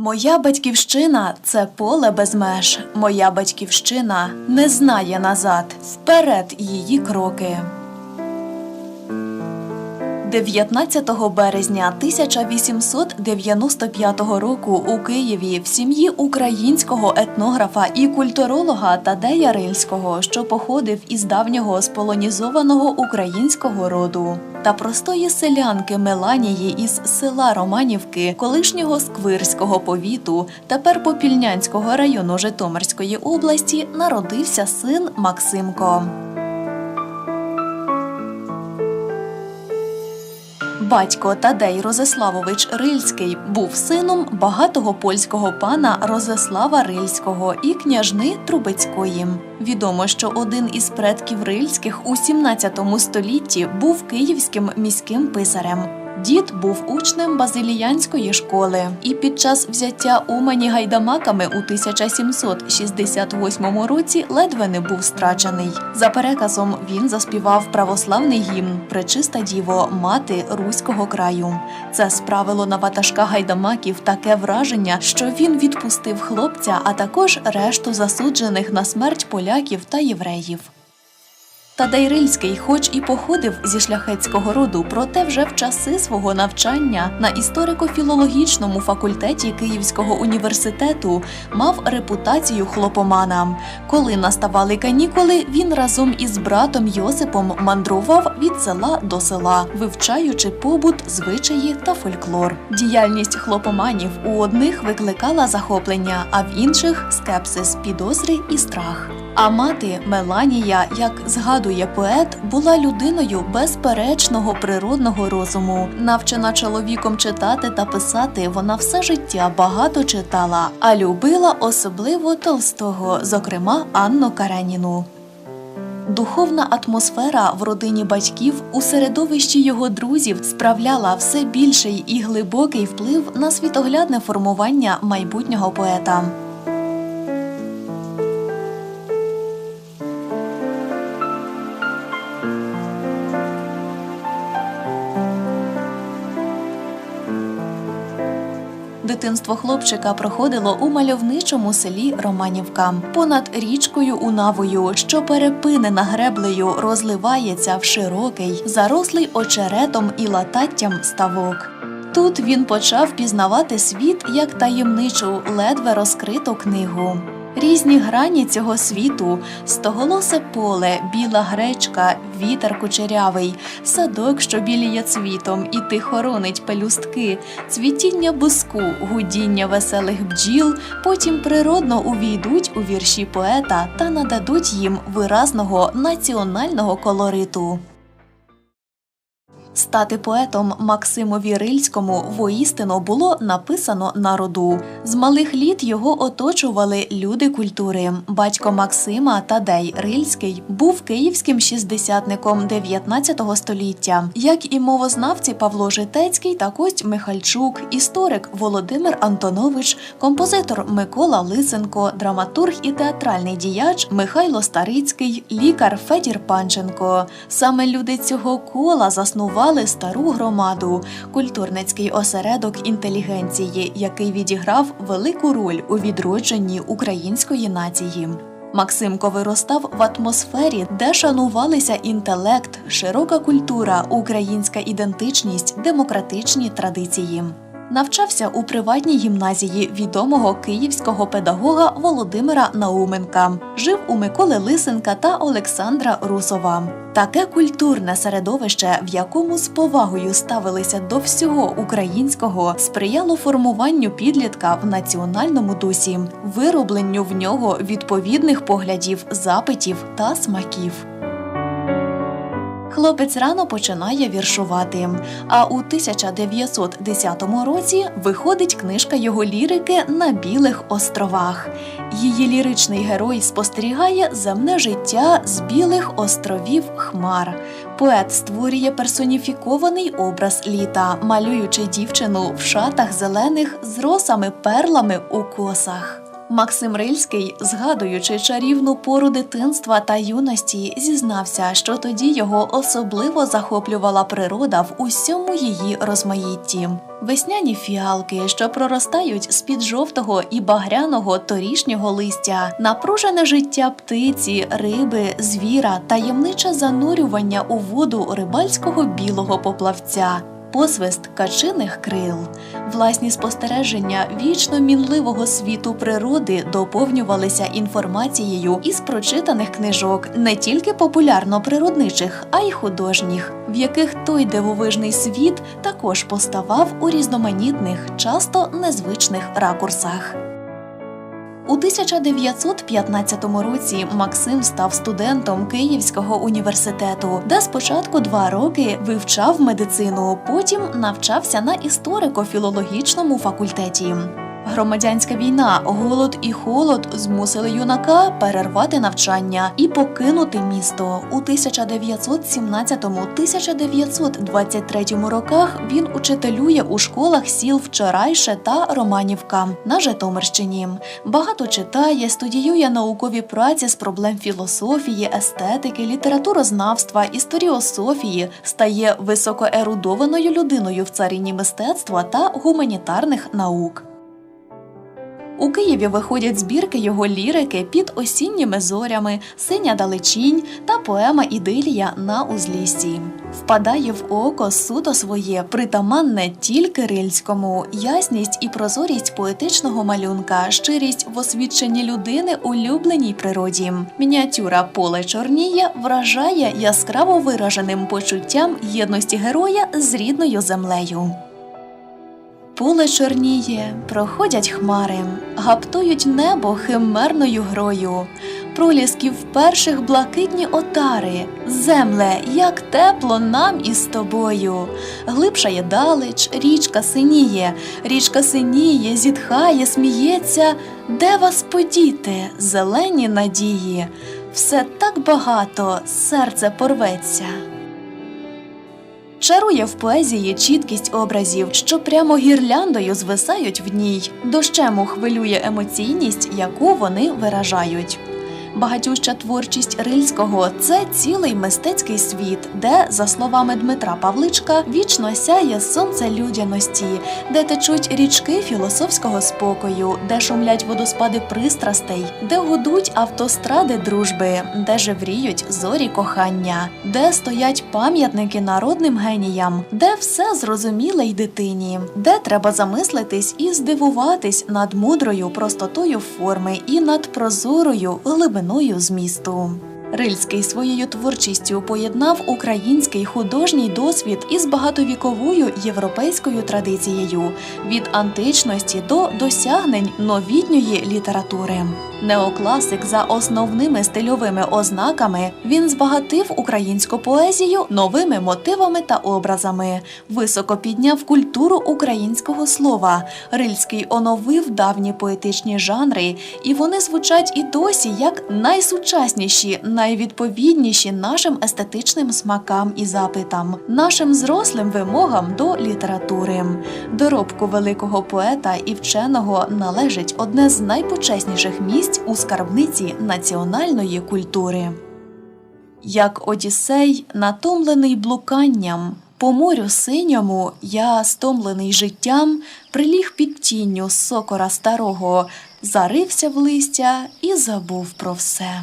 Моя батьківщина це поле без меж. Моя батьківщина не знає назад. Вперед її кроки. 19 березня 1895 року у Києві в сім'ї українського етнографа і культуролога Тадея Рильського, що походив із давнього сполонізованого українського роду, та простої селянки Меланії із села Романівки, колишнього Сквирського повіту, тепер Попільнянського району Житомирської області, народився син Максимко. Батько Тадей Розеславович Рильський був сином багатого польського пана Розеслава Рильського і княжни Трубецької. Відомо, що один із предків Рильських у 17 столітті був київським міським писарем. Дід був учнем базиліянської школи, і під час взяття Умані гайдамаками у 1768 році ледве не був страчений. За переказом він заспівав православний гімн Пречиста діво, мати руського краю. Це справило на ватажка гайдамаків таке враження, що він відпустив хлопця, а також решту засуджених на смерть поляків та євреїв. Тадей Рильський, хоч і походив зі шляхетського роду, проте вже в часи свого навчання на історико-філологічному факультеті Київського університету мав репутацію хлопомана. Коли наставали канікули, він разом із братом Йосипом мандрував від села до села, вивчаючи побут, звичаї та фольклор. Діяльність хлопоманів у одних викликала захоплення, а в інших скепсис, підозри і страх. А мати Меланія, як згадує поет, була людиною безперечного природного розуму. Навчена чоловіком читати та писати, вона все життя багато читала, а любила особливо Толстого, зокрема Анну Кареніну. Духовна атмосфера в родині батьків у середовищі його друзів справляла все більший і глибокий вплив на світоглядне формування майбутнього поета. Дитинство хлопчика проходило у мальовничому селі Романівка. Понад річкою Унавою, що перепинена греблею, розливається в широкий, зарослий очеретом і лататтям ставок. Тут він почав пізнавати світ як таємничу, ледве розкриту книгу. Різні грані цього світу. Стоголосе поле, біла гречка, вітер кучерявий, садок, що біліє цвітом, і тихо ронить пелюстки, цвітіння буску, гудіння веселих бджіл, потім природно увійдуть у вірші поета та нададуть їм виразного національного колориту. Стати поетом Максимові Рильському воістину було написано на роду. З малих літ його оточували люди культури. Батько Максима Тадей Рильський був київським шістдесятником 19 століття, як і мовознавці Павло Житецький та Кость Михальчук, історик Володимир Антонович, композитор Микола Лисенко, драматург і театральний діяч Михайло Старицький, лікар Федір Панченко. Саме люди цього кола заснували стару громаду, культурницький осередок інтелігенції, який відіграв велику роль у відродженні української нації. Максимко виростав в атмосфері, де шанувалися інтелект, широка культура, українська ідентичність, демократичні традиції. Навчався у приватній гімназії відомого київського педагога Володимира Науменка. Жив у Миколи Лисенка та Олександра Русова. Таке культурне середовище, в якому з повагою ставилися до всього українського, сприяло формуванню підлітка в національному дусі, виробленню в нього відповідних поглядів, запитів та смаків. Хлопець рано починає віршувати. А у 1910 році виходить книжка його лірики на Білих островах. Її ліричний герой спостерігає земне життя з білих островів Хмар. Поет створює персоніфікований образ літа, малюючи дівчину в шатах зелених з росами перлами у косах. Максим Рильський, згадуючи чарівну пору дитинства та юності, зізнався, що тоді його особливо захоплювала природа в усьому її розмаїтті. Весняні фіалки, що проростають з-під жовтого і багряного торішнього листя, напружене життя птиці, риби, звіра, таємниче занурювання у воду рибальського білого поплавця. Посвист качиних крил, власні спостереження вічно мінливого світу природи доповнювалися інформацією із прочитаних книжок не тільки популярно-природничих, а й художніх, в яких той дивовижний світ також поставав у різноманітних, часто незвичних ракурсах. У 1915 році Максим став студентом Київського університету, де спочатку два роки вивчав медицину, потім навчався на історико-філологічному факультеті. Громадянська війна, голод і холод змусили юнака перервати навчання і покинути місто. У 1917-1923 роках він учителює у школах сіл Вчорайше та Романівка на Житомирщині. Багато читає, студіює наукові праці з проблем філософії, естетики, літературознавства, історіософії, стає високоерудованою людиною в царині мистецтва та гуманітарних наук. У Києві виходять збірки його лірики під осінніми зорями, синя далечінь та поема Ідилія на узліссі. Впадає в око суто своє, притаманне тільки рильському, ясність і прозорість поетичного малюнка, щирість в освідченні людини улюбленій природі. Мініатюра поле чорніє вражає яскраво вираженим почуттям єдності героя з рідною землею. Поле чорніє, проходять хмари, гаптують небо химерною грою. Пролісків перших блакитні отари, земле, як тепло нам із тобою. Глибша є далеч, річка синіє, річка синіє, зітхає, сміється. Де вас подіти, зелені надії? Все так багато, серце порветься. Чарує в поезії чіткість образів, що прямо гірляндою звисають в ній, дощему хвилює емоційність, яку вони виражають. Багатюща творчість Рильського це цілий мистецький світ, де, за словами Дмитра Павличка, вічно сяє сонце людяності, де течуть річки філософського спокою, де шумлять водоспади пристрастей, де гудуть автостради дружби, де жевріють зорі кохання, де стоять пам'ятники народним геніям, де все зрозуміле й дитині, де треба замислитись і здивуватись над мудрою простотою форми і над прозорою глибиною змісту. Рильський своєю творчістю поєднав український художній досвід із багатовіковою європейською традицією від античності до досягнень новітньої літератури. Неокласик за основними стильовими ознаками він збагатив українську поезію новими мотивами та образами, високо підняв культуру українського слова. Рильський оновив давні поетичні жанри, і вони звучать і досі як найсучасніші, найвідповідніші нашим естетичним смакам і запитам, нашим зрослим вимогам до літератури. Доробку великого поета і вченого належить одне з найпочесніших місць у скарбниці національної культури. Як Одіссей, натомлений блуканням, по морю синьому я, стомлений життям, приліг під тінню сокора старого, зарився в листя і забув про все.